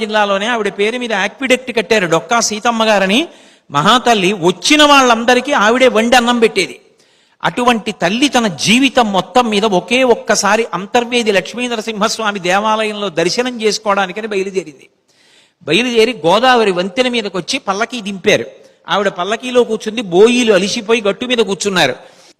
జిల్లాలోనే ఆవిడ పేరు మీద యాక్విడెక్ట్ కట్టారు డొక్కా సీతమ్మ గారని. మహాతల్లి వచ్చిన వాళ్ళందరికీ ఆవిడే వండి అన్నం పెట్టేది. అటువంటి తల్లి తన జీవితం మొత్తం మీద ఒకే ఒక్కసారి అంతర్వేది లక్ష్మీ నరసింహస్వామి దేవాలయంలో దర్శనం చేసుకోవడానికని బయలుదేరింది. బయలుదేరి గోదావరి వంతెన మీదకి వచ్చి పల్లకీ దింపారు. ఆవిడ పల్లకీలో కూర్చుంది బోయిలు అలిసిపోయి గట్టు మీద కూర్చున్నారు.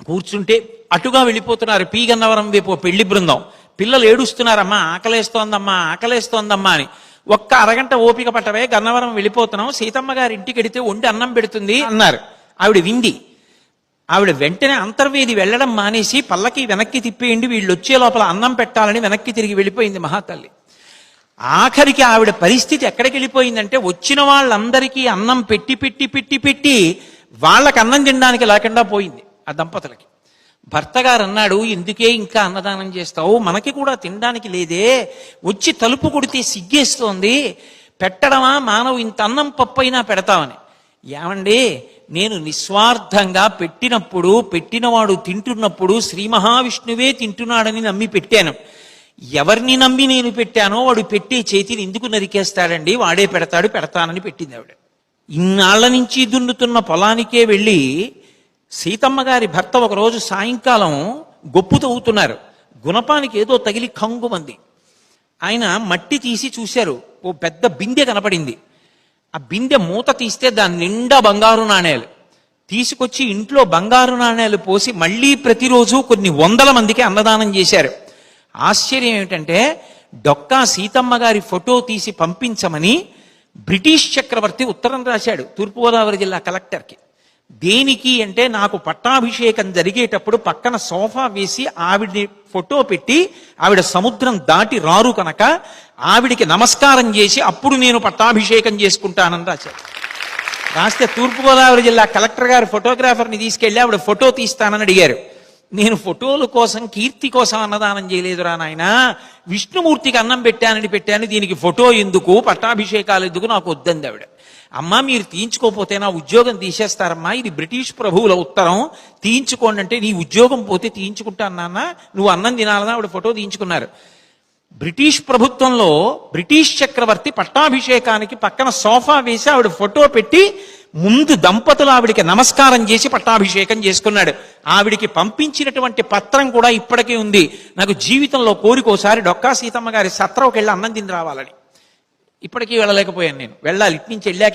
కూర్చుంటే అటుగా వెళ్ళిపోతున్నారు పీగన్నవరం వైపు పెళ్ళి బృందం. పిల్లలు ఏడుస్తున్నారమ్మా ఆకలేస్తోందమ్మా ఆకలేస్తోందమ్మా అని. ఒక్క అరగంట ఓపిక పట్టవే గన్నవరం వెళ్ళిపోతున్నాం సీతమ్మ గారి ఇంటికి వెడితే వండి అన్నం పెడుతుంది అన్నారు. ఆవిడ వింది. ఆవిడ వెంటనే అంతర్వేది వెళ్ళడం మానేసి పల్లకి వెనక్కి తిప్పేయండి వీళ్ళు వచ్చే లోపల అన్నం పెట్టాలని వెనక్కి తిరిగి వెళ్ళిపోయింది మహాతల్లి. ఆఖరికి ఆవిడ పరిస్థితి ఎక్కడికి వెళ్ళిపోయిందంటే వచ్చిన వాళ్ళందరికీ అన్నం పెట్టి పెట్టి పెట్టి పెట్టి వాళ్ళకి అన్నం తినడానికి లేకుండా పోయింది ఆ దంపతులకి. భర్త గారు అన్నాడు ఎందుకే ఇంకా అన్నదానం చేస్తావు? మనకి కూడా తినడానికి లేదే. వచ్చి తలుపు కొడితే సిగ్గేస్తోంది. పెట్టడమా? మానవు ఇంత అన్నం పప్పైనా పెడతామని. ఏమండి నేను నిస్వార్థంగా పెట్టినప్పుడు పెట్టినవాడు తింటున్నప్పుడు శ్రీ మహావిష్ణువే తింటున్నాడని నమ్మి పెట్టాను. ఎవరిని నమ్మి నేను పెట్టానో వాడు పెట్టే చేతిని ఎందుకు నరికేస్తాడండి? వాడే పెడతాడు పెడతానని పెట్టింది ఆవిడ. ఇన్నాళ్ళ నుంచి దున్నుతున్న పొలానికే వెళ్ళి సీతమ్మ గారి భర్త ఒకరోజు సాయంకాలం గొప్పు తవ్వుతున్నారు. గుణపానికి ఏదో తగిలి కంగుమంది ఆయన మట్టి తీసి చూశారు. ఓ పెద్ద బిందె కనపడింది. ఆ బిందె మూత తీస్తే దాని నిండా బంగారు నాణేలు. తీసుకొచ్చి ఇంట్లో బంగారు నాణేలు పోసి మళ్ళీ ప్రతిరోజు కొన్ని వందల మందికి అన్నదానం చేశారు. ఆశ్చర్యం ఏమిటంటే డొక్కా సీతమ్మ గారి ఫోటో తీసి పంపించమని బ్రిటిష్ చక్రవర్తి ఉత్తరం రాశాడు తూర్పుగోదావరి జిల్లా కలెక్టర్కి. దేనికి అంటే నాకు పట్టాభిషేకం జరిగేటప్పుడు పక్కన సోఫా వేసి ఆవిడని ఫోటో పెట్టి ఆవిడ సముద్రం దాటి రారు కనుక ఆవిడికి నమస్కారం చేసి అప్పుడు నేను పట్టాభిషేకం చేసుకుంటానని రాశారు. రాస్తే తూర్పుగోదావరి జిల్లా కలెక్టర్ గారు ఫోటోగ్రాఫర్ని తీసుకెళ్ళి ఆవిడ ఫోటో తీస్తానని అడిగారు. నేను ఫోటోల కోసం కీర్తి కోసం అన్నదానం చేయలేదురా నాయన. విష్ణుమూర్తికి అన్నం పెట్టానని పెట్టాను దీనికి ఫోటో ఎందుకు పట్టాభిషేకాలు ఎందుకు నాకు వద్దంది ఆవిడ. అమ్మా మీరు తీయించుకోపోతే నా ఉద్యోగం తీసేస్తారమ్మా ఇది బ్రిటిష్ ప్రభువుల ఉత్తరం. తీయించుకోండి అంటే నీ ఉద్యోగం పోతే తీయించుకుంటాను నాన్న నువ్వు అన్నం తినాలని ఆవిడ ఫోటో తీయించుకున్నారు. బ్రిటిష్ ప్రభుత్వంలో బ్రిటిష్ చక్రవర్తి పట్టాభిషేకానికి పక్కన సోఫా వేసి ఆవిడ ఫోటో పెట్టి ముందు దంపతులు ఆవిడికి నమస్కారం చేసి పట్టాభిషేకం చేసుకున్నాడు. ఆవిడికి పంపించినటువంటి పత్రం కూడా ఇప్పటికే ఉంది. నాకు జీవితంలో కోరికోసారి డొక్కా సీతమ్మ గారి సత్రంకి వెళ్ళి అన్నం తిని రావాలని. ఇప్పటికీ వెళ్ళలేకపోయాను నేను. వెళ్ళాలి. ఇటు నుంచి వెళ్ళాక